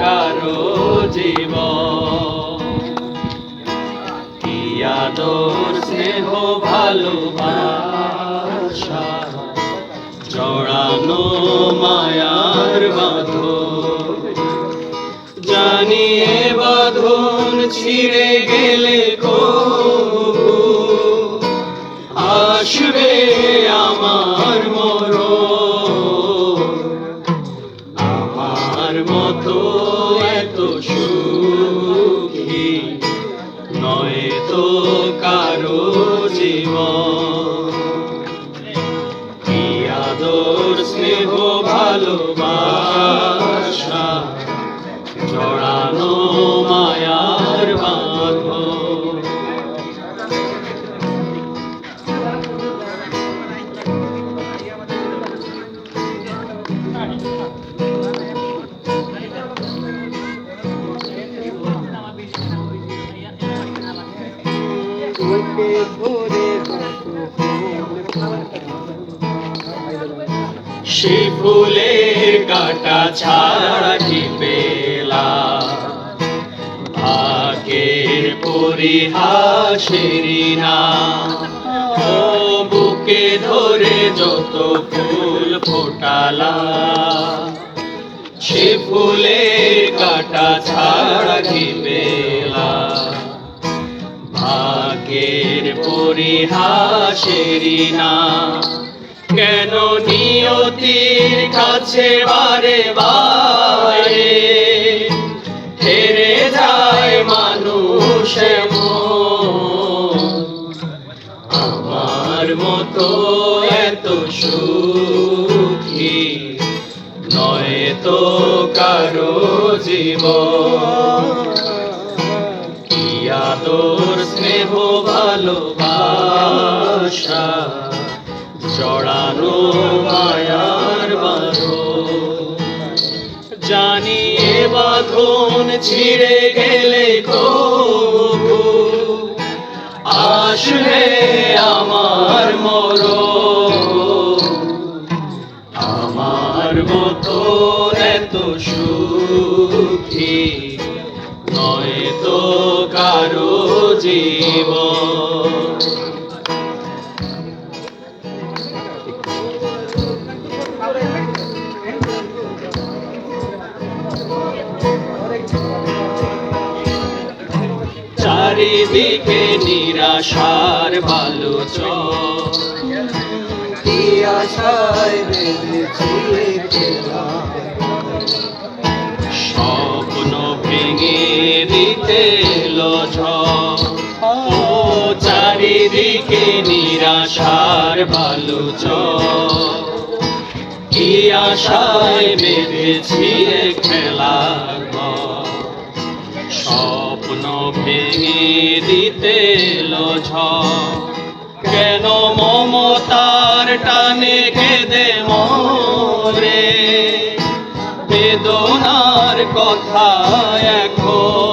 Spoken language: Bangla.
কারও জীব কি আদর স্নেহ ভালোবাসা, জড়ানো মায়ার বাঁধন। জানিয়ে বাঁধন ছিঁড়ে গেলে কবু। আসবে আমার মতো এত সুখী। নয় তো কারও জীবন। কি আদর, স্নেহ, ভালোবাসা, জড়ানো মায়ার বাঁধন। তোকে ধরে সে ফুলের কাটা ছাড়া কি পেলা ভাগ্যের পরিহাসেরি না। ও বুকে ধরে যত ফুল ফোটালা, সে ফুলের কাটা ছাড়া ভাগ্যের পরিহাসেরি না কেন নিয়তির কাছে বারে বারে হেরে যায় মানুষ। আমার মতো এত সুখী নয় তো কারও জীবন আদর স্নেহ ভালোবাসা, জড়ানো মায়ার বাঁধন। জানিয়ে বাঁধন ছিঁড়ে গেলে কবু, আসলে আমার মর আমার মতো এত সুখী, নয় তো জীবন। চারিদিকে নিরাশার বালুচ কি আশায় বেঁধেছি স্বপ্ন ভেঙে দিতে লঝ চারিদিকে নিরাশার বালুচ কি আশায় বেঁধেছি এ খেলার স্বপ্ন ভেঙে দিতে লঝ কেন মমতার টানে কেঁদে মরে? বেদনার কথা এখন